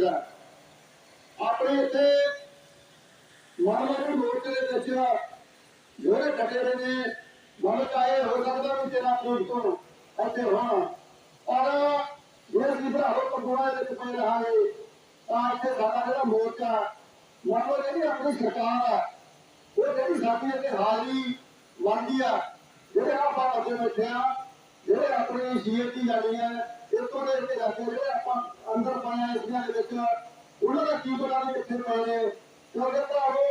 ਹੈਗਾ ਆਪਣੇ ਇੱਥੇ ਮਾਨਵ ਮੋਰਚੇ ਦੇ ਵਿੱਚ ਜਿਹੜੇ ਡਟੇ ਰਹੇ ਨੇ। ਮਨ ਚਾਹੇ ਹੋ ਸਕਦਾ ਵੀ ਤੇਰਾ ਪੁੱਤ ਤੋਂ ਇੱਥੇ ਹੋਣਾ। ਪਰ ਜੇ ਅਸੀਂ ਭਰਾਵੋ ਪੰਗੂੜਾ ਦੇ ਵਿੱਚ ਪੈ ਰਹਾਂਗੇ, ਤਾਂ ਇੱਥੇ ਸਾਡਾ ਜਿਹੜਾ ਮੋਰਚਾ ਮਾਨਵ ਜਿਹੜੀ ਆਪਣੀ ਸਰਕਾਰ ਆ, ਉਹ ਜਿਹੜੀ ਸਾਡੀ ਇੱਥੇ ਹਾਜ਼ਰੀ ਮੰਨਦੀ ਆ, ਜਿਹੜੇ ਆਪਾਂ ਅੱਗੇ ਬੈਠੇ ਆ ਜਿਹੜੇ ਆਪਣੀ ਸੀਐਟੀ ਜਾਣੀ ਹੈ ਇਤੋਂ ਦੇ ਕੇ ਜਾਂਦੇ ਜਿਹੜੇ ਆਪਾਂ ਅੰਦਰ ਪਾਇਆ ਇਸ ਦੇ ਵਿੱਚ। ਉਹਨਾਂ ਦਾ ਕੀ ਪਤਾ ਨਹੀਂ ਕਿੱਥੇ ਪਏ ਨੇ। ਕਿਉਂਕਿ ਭਰਾਵੋ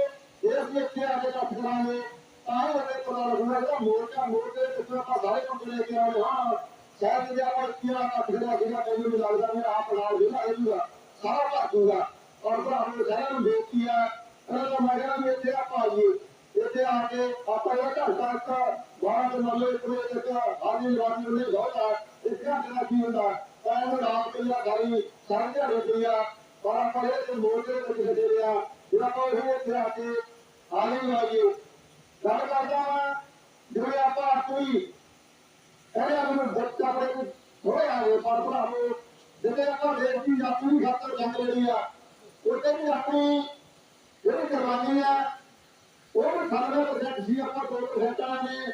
ਇਹ ਅਸੀਂ ਇੱਥੇ ਆ ਕੇ ਕੱਟ ਕਰਾਂਗੇ, ਤਾਂ ਹੀ ਉਹਦੇ ਪਤਾ ਲੱਗੂਗਾ ਜਿਹੜਾ ਮੋਰਚਾ ਮੋਰਚੇ ਦੇ ਆਪਾਂ ਸਾਰੇ ਕੰਮ ਲੈ ਕੇ ਆਏ ਹਾਂ। ਸ਼ਾਇਦ ਜੇ ਆਪਾਂ ਕੀੜਾ ਕੱਟ ਕਰਿਆ ਜਿਹੜਾ ਮੈਨੂੰ ਵੀ ਲੱਗਦਾ ਮੇਰਾ ਆਪ ਨਾਲ ਜਿਹੜਾ ਇਹ ਸਾਰਾ ਭਰ ਜੂਗਾ ਔਰ ਭਰਾਵੋ ਸਾਰਿਆਂ ਨੂੰ ਬੇਨਤੀ ਆ ਇਹਨਾਂ ਦਾ ਮੈਂ ਕਹਿੰਦਾ ਵੀ ਇੱਥੇ ਆਪਾਂ ਆਈਏ ਇੱਥੇ ਆ ਕੇ ਆਪਾਂ ਇਹ ਘੰਟਾ ਇੱਕ ਬਾਰਾਂ ਦੇ ਮੱਲੇ ਇੱਕ ਵਜੇ ਤੱਕ ਹਾਜ਼ਰੀ ਲਵਾਉਣੀ ਹੁੰਦੀ ਬਹੁਤ ਆ ਇਸ ਘੰਟੇ ਦਾ ਕੀ ਹੁੰਦਾ ਤਾਂ ਇਹ ਰਾਤ ਗੱਲ ਕਰਦਾ ਮੈਂ ਜਿਵੇਂ ਆਪਾਂ ਕੋਈ ਕਹਿੰਦੇ ਮੈਨੂੰ ਬੱਚਾ ਆਪਣੇ ਕੋਲ ਥੋੜੇ ਪਰ ਭਰਾਵੋ ਜਿੱਥੇ ਆਪਾਂ ਦੇਸ਼ ਦੀ ਆਪਣੀ ਖਾਤਰ ਜੰਗ ਲੜੀ ਆ, ਉੱਥੇ ਵੀ ਆਪਣੀ ਜਿਹੜੀ ਕੁਰਬਾਨੀ ਆ, ਉਹ ਵੀ 98% ਸੀ, ਆਪਾਂ 2% ਵਾਲਿਆਂ ਨੇ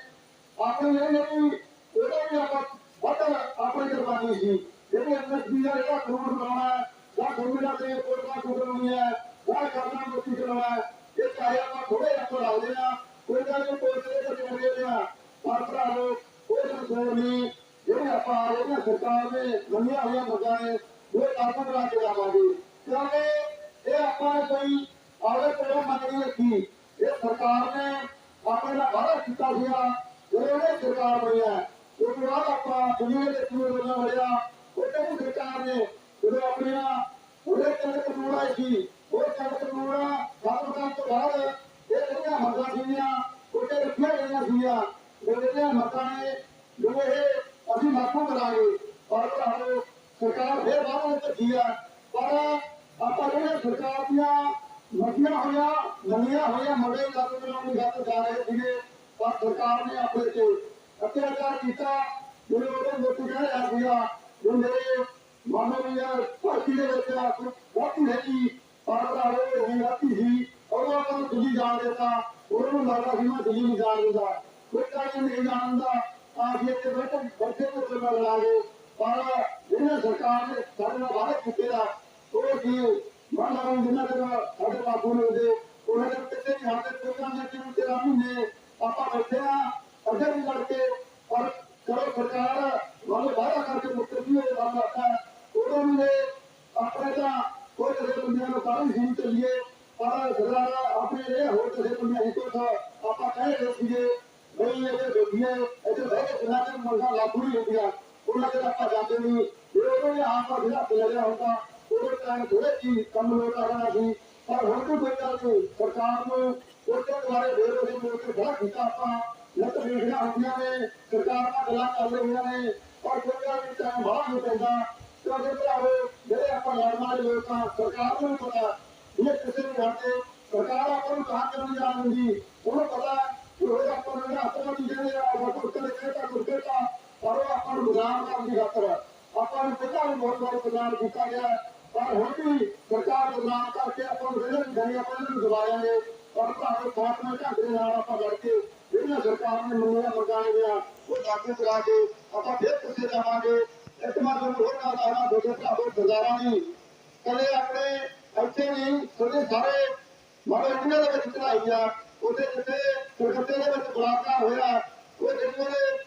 ਆਪਣੇ ਇਹ ਨਹੀਂ ਉਹਦਾ ਵੀ ਆਪਾਂ ਵੱਧ ਆਪਣੀ ਕੁਰਬਾਨੀ ਸੀ ਜਿਹੜੀ ਐਮਐਸਪੀ ਦਾ ਜਿਹੜਾ ਕਾਨੂੰਨ ਬਣਾਉਣਾ ਹੈ, ਜਾਂ ਗੋਮਿਨਾ ਤੇ ਕੋਟਾ ਕੁਰਬਾਨੀ ਹੈ, ਜਾਂ ਕਰਨਾ ਮੁਕਤੀ ਕਰਨਾ ਇਹ ਚਾਹੇ ਆਪਾਂ ਥੋੜੇ ਆਪਾਂ ਲਾਉਂਦੇ ਆ ਕੋਈ ਗੱਲ ਨਹੀਂ ਕੋਈ ਤੇ ਤੇ ਕਰਦੇ ਆ ਪਰ ਭਰਾਵੋ ਉਹ ਸੰਸੋਰ ਨਹੀਂ, ਜਿਹੜੇ ਆਪਾਂ ਇਹਨਾਂ ਸਰਕਾਰ ਨੇ ਮੰਨਿਆ ਹੋਈਆਂ ਮੰਗਾਂ ਨੇ, ਉਹ ਕਾਬੂ ਬਣਾ ਕੇ ਲਾਵਾਂਗੇ ਕਿਉਂਕਿ ਇਹ ਆਪਾਂ ਕੋਈ ਆਵੇ ਕੋਲੋਂ ਮੰਗਣੀ ਰੱਖੀ। ਇਹ ਸਰਕਾਰ ਨੇ ਆਪਣੇ ਨਾਲ ਵਾਅਦਾ ਕੀਤਾ ਸੀਗਾ ਸਰਕਾਰ ਬਣੀ ਹੈ ਉਹ ਤੋਂ ਬਾਅਦ ਆਪਾਂ ਦੁਨੀਆ ਦੇ ਕਿਉਂ ਬੋਲਣਾ ਹੋਇਆ। ਉਹਦੇ ਵੀ ਸਰਕਾਰ ਨੇ ਜਦੋਂ ਆਪਣੀਆਂ ਉਹਦੇ ਚੰਦ ਕਨੂੜਾ ਸੀ, ਉਹ ਚੰਦ ਕਨੂੜਾ ਸਭ ਤੋਂ ਤੋਂ ਬਾਅਦ ਇਹ ਜਿਹੜੀਆਂ ਮੰਗਾਂ ਸੀਗੀਆਂ ਉਹਦੇ ਰੱਖੀਆਂ ਗਈਆਂ ਸੀਗੀਆਂ। ਉਹ ਜਿਹੜੀਆਂ ਨੇ ਜੋ ਇਹ ਅਸੀਂ ਲਾਗੂ ਕਰਾਂਗੇ ਪਰ ਤੁਹਾਨੂੰ ਸਰਕਾਰ ਫੇਰ ਵਾਅਦਾ ਵਿੱਚ ਆ, ਪਰ ਆਪਾਂ ਜਿਹੜੇ ਸਰਕਾਰ ਦੀਆਂ ਮੰਗੀਆਂ ਹੋਈਆਂ ਮੰਨੀਆਂ ਹੋਈਆਂ ਮੁੰਡੇ ਲਾਗੂ ਕਰਾਉਣ ਦੀ ਗੱਲ ਜਾ ਰਹੇ ਸੀਗੇ, ਪਰ ਸਰਕਾਰ ਨੇ ਆਪਣੇ ਤੇ ਅਤਿਆਚਾਰ ਕੀਤਾ ਜਿਹੜੇ ਉਹਦੇ ਮੁੱਖ ਕਹਿ ਰਿਹਾ ਜੋ ਮੇਰੇ ਮਾਨਵੀಯ ਭਰਤੀ ਦੇ ਵਿੱਚ ਬਹੁਤੀ ਹੈਗੀ ਪਰ ਭਰਾਵੇ ਰਾਤੀ ਸੀ ਉਹ ਨੂੰ ਦਿੱਲੀ ਜਾਣ ਦਿੱਤਾ। ਉਹਨਾਂ ਨੂੰ ਲੱਗਦਾ ਸੀ ਮੈਂ ਦਿੱਲੀ ਨਹੀਂ ਜਾਣ ਦਿੰਦਾ ਕੋਈ ਕਾਰਨ ਨਹੀਂ ਜਾਣਦਾ। ਆ ਤੇ ਬੈਠੇ ਬੈਠੇ ਤੋਂ ਚੱਲ ਲਾਗੇ ਪਰ ਜਿਹੜੇ ਸਰਕਾਰ ਨੇ ਸਾਡੇ ਨਾਲ ਵਾਅਦਾ ਕੀਤੇ ਦਾ ਉਹ ਕੀ ਮੰਨ ਲਓ ਜਿੰਨਾ ਚਿਰ ਸਾਡੇ ਬਾਪੂ ਨੇ ਉਹਦੇ ਉਹਨਾਂ ਦੇ ਕਿਤੇ ਵੀ ਸਾਡੇ ਪ੍ਰੋਗਰਾਮ ਦੇ ਕਿਉਂ ਤੇਰਾ ਮਹੀਨੇ ਆਪਾਂ ਬੈਠੇ ਆ। ਅੱਗੇ ਵੀ ਲੜ ਸਰਕਾਰ ਵਾਲੇ ਵਾਅਦਾ ਕਰਕੇ ਮੁੱਕਰ ਹੋਏ ਵਾਲਾ ਹੈ। ਉਹਨਾਂ ਨੇ ਆਪਣੇ ਤਾਂ ਕੋਈ ਕਿਸੇ ਬੰਦਿਆਂ ਨੂੰ ਕਾਹੀ ਸੀ ਚੱਲੀਏ, ਪਰ ਸਰਕਾਰ ਆਪਣੇ ਇਹ ਹੋਰ ਕਿਸੇ ਬੰਦਿਆਂ ਹਿੱਤੋਂ ਤਾਂ ਆਪਾਂ ਕਹਿ ਰਹੇ ਸੀਗੇ ਬਈ ਇਹ ਬੇਬੀਏ ਇੱਥੇ ਬਹਿ ਕੇ ਜਿੰਨਾ ਚਿਰ ਮੰਗਾਂ ਲਾਗੂ ਨਹੀਂ ਹੁੰਦੀਆਂ, ਉਹਨਾਂ ਚਿਰ ਆਪਾਂ ਜਾਂਦੇ ਨਹੀਂ। ਜੇ ਉਹਨੂੰ ਇਹ ਆਪ ਦਾ ਜਿਹੜਾ ਚੱਲਿਆ ਹੁੰਦਾ, ਉਹਦੇ ਟਾਈਮ ਥੋੜੇ ਜੀ ਕੰਮ ਲੋਕ ਕਰਨਾ ਸੀ। ਪਰ ਹੁਣ ਕੋਈ ਗੱਲ ਨਹੀਂ, ਸਰਕਾਰ ਨੂੰ ਉਹਦੇ ਦੁਆਰੇ ਬੇਰੋਜ਼ੀ ਲੋਕ ਕੇ ਕੀਤਾ ਆਪਾਂ। ਵੇਖਣਾ ਹੁੰਦੀਆਂ ਨੇ ਸਰਕਾਰ ਨਾਲ ਗੱਲਾਂ ਕਰ ਰਹੀਆਂ ਨੇ ਪਰ ਕੋਈ ਗੱਲ ਟਾਈਮ ਬਾਹਰ ਨਹੀਂ ਪੈਂਦਾ। ਕਿਉਂਕਿ ਭਰਾਵੋ, ਜਿਹੜੇ ਆਪਾਂ ਲੜਨ ਵਾਲੇ ਲੋਕ ਆ, ਸਰਕਾਰ ਨੂੰ ਵੀ ਪਤਾ ਇਹ ਕਿਸੇ ਨੂੰ ਲੜਦੇ ਸਰਕਾਰ ਆਪਾਂ ਨੂੰ ਕਹਾਂ ਕਰਨ ਜਾ ਦਿੰਦੀ। ਉਹਨੂੰ ਪਤਾ ਕਿ ਉਹ ਆਪਾਂ ਨੂੰ ਹੱਥਾਂ ਦੀ ਜਿਹੜੇ ਆ, ਉਹ ਕੁੱਤੇ ਦੇ ਕੁੱਤੇ ਦਾ ਪਰ ਉਹ ਆਪਾਂ ਨੂੰ ਗੁਲਾਮ ਕਰਨ ਦੀ ਖਾਤਰ ਆਪਾਂ ਨੂੰ ਪਹਿਲਾਂ ਵੀ ਬਹੁਤ ਵਾਰ ਗੁਲਾਮ ਕੀਤਾ ਗਿਆ। ਪਰ ਹੁਣ ਵੀ ਸਰਕਾਰ ਗੁਲਾਮ ਕਰਕੇ ਆਪਾਂ ਨੂੰ ਜਿਹੜੇ ਨਹੀਂ ਆਪਾਂ ਨੂੰ ਦਬਾਵਾਂਗੇ। ਪਰ ਭਾਵੇਂ ਖਾਤਮਾ ਝਾਂਡੇ ਨਾਲ ਆਪਾਂ ਲੜ ਕੇ ਜਿਹੜੀਆਂ ਸਰਕਾਰ ਨੇ ਮੰਗੀਆਂ ਮੰਗਾਂ ਗਿਆ ਉਹ ਲਾਗੂ ਕਰਾ ਕੇ ਆਪਾਂ ਫਿਰ ਕਿੱਥੇ ਜਾਵਾਂਗੇ। ਇੱਕ ਵਾਰ ਨੂੰ ਹੋਰ ਨਾ ਆਣਾ ਦੋਸਤੋ ਭਰਾਵੋ ਸਰਦਾਰਾਂ ਦੀ ਕਦੇ ਆਪਣੇ ਇੱਥੇ ਨਹੀਂ ਤੁਹਾਡੇ ਸਾਰੇ ਮਾਰੇ ਇੰਡੀਆ ਦੇ ਵਿੱਚ ਚੜਾਈ ਆ, ਉਹਦੇ ਜਿੱਥੇ ਕਲਕੱਤੇ ਦੇ ਵਿੱਚ ਬਲਾਤਕਾਰ ਹੋਇਆ, ਉਹ ਜਿਹੜੇ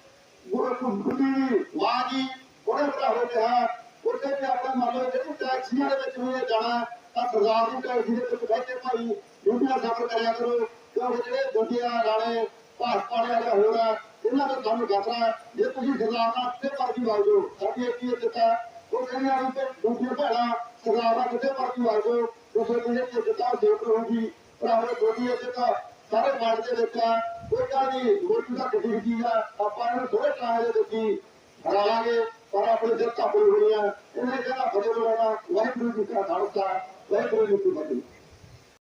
ਗੁਰਮੁਖੀ ਮਾਂ ਜੀ, ਉਹਨੇ ਭਰਾਵੋ ਕਿਹਾ ਉੱਥੇ ਵੀ ਆਪਾਂ ਮੰਨ ਲਓ ਜਿਹੜੀ ਟੈਕਸੀਆਂ ਦੇ ਵਿੱਚ ਵੀ ਜਾਣਾ, ਤਾਂ ਸਰਦਾਰ ਦੀ ਟੈਕਸੀ ਦੇ ਵਿੱਚ ਬੈਠੇ ਭਾਈ ਡਿਊਟੀਆਂ ਸਫਰ ਕਰਿਆ ਕਰੋ, ਕਿਉਂਕਿ ਜਿਹੜੇ ਦੁਨੀਆ ਵਾਲੇ ਭਾਜਪਾ ਵਾਲੇ ਹੋਰ ਆ ਇਹਨਾਂ ਦਾ ਕੰਮ ਖਤਰਾ ਜੇ ਤੁਸੀਂ ਸਰਦਾਰ ਨਾਲ ਕਿਤੇ ਮਰਜ਼ੀ ਵਗ ਸਾਡੀ ਇੱਕ ਹੀ? ਦਿੱਤਾ ਉਹ ਕਹਿੰਦੇ ਆ ਵੀ ਦੂਜੇ ਭੈਣਾ ਸਰਦਾਰ ਨਾਲ ਕਿਤੇ ਮਰਜ਼ੀ ਵਗ ਜਾਓ ਤੁਸੀਂ ਜਿਹੜੇ ਦਿੱਤਾ ਦੇਖ ਹੋਊਗੀ। ਭਰਾਵੋ ਗੋਦੀ ਦਿੱਤਾ ਸਾਰੇ ਵਰਡ ਦੇ ਵਿੱਚ ਆ ਕੋਈ ਗੱਲ ਮੋਟੀ ਦਾ ਕਿੱਡੀ ਚੀਜ਼ ਆ ਆਪਾਂ ਨੂੰ ਥੋੜੇ ਟਾਈਮ ਦੇ ਵਿੱਚ ਹਰਾਵਾਂਗੇ ਹਰਾ ਲਾਂਗੇ ਪਰ ਆਪਣੇ ਦਿਲ ਕਾਬੂ ਹੋਣੀਆਂ ਇਹਨੇ ਕਹਿੰਦਾ ਫਤਿਹ ਬੋਲਣਾ ਵਾਹਿਗੁਰੂ ਜੀ ਕਾ ਖਾਲਸਾ, ਵਾਹਿਗੁਰੂ ਜੀ ਕੀ ਫਤਿਹ।